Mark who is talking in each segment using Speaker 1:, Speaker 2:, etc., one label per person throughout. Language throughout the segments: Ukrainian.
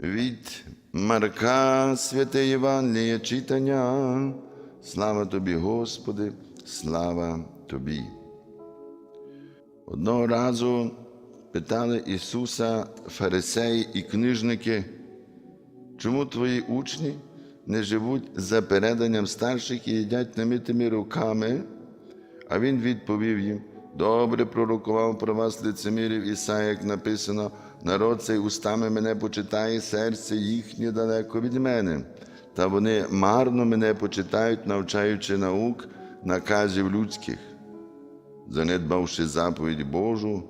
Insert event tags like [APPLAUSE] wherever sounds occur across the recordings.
Speaker 1: Від Марка Святе Євангеліє читання. Слава тобі, Господи, слава тобі. Одного разу питали Ісуса фарисеї і книжники, чому твої учні не живуть за переданням старших і їдять намитими руками? А він відповів їм: добре пророкував про вас лицемірів Ісая, як написано, народ цей устами мене почитає, серце їхнє далеко від мене. Та вони марно мене почитають, навчаючи наук, наказів людських. Занедбавши заповідь Божу,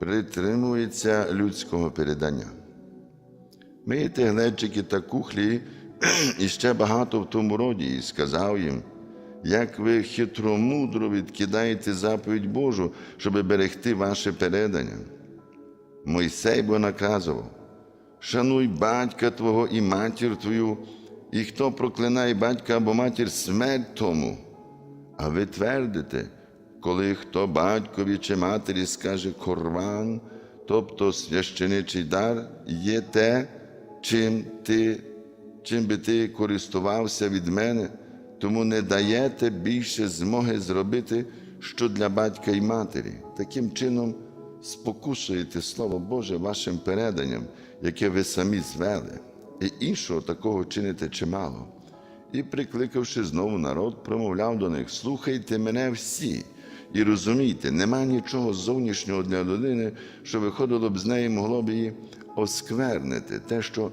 Speaker 1: притримується людського передання. Миєте глечики та кухлі [CLEARS THROAT] і ще багато в тому роді, і сказав їм, як ви хитромудро відкидаєте заповідь Божу, щоб берегти ваше передання. Мойсей бо наказував, шануй батька твого і матір твою, і хто проклинає батька або матір смерть тому. А ви твердите, коли хто батькові чи матері скаже корван, тобто священичий дар, є те, чим ти, чим би ти користувався від мене, тому не даєте більше змоги зробити, що для батька і матері. Таким чином спокушуєте Слово Боже вашим переданням, яке ви самі звели, і іншого такого чините чимало. І, прикликавши знову народ, промовляв до них: слухайте мене всі і розумійте, нема нічого зовнішнього для людини, що виходило б з неї, могло б її осквернити. Те, що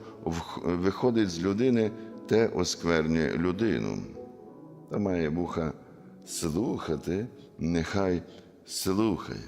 Speaker 1: виходить з людини, те осквернює людину. Та має вуха слухати, нехай слухає.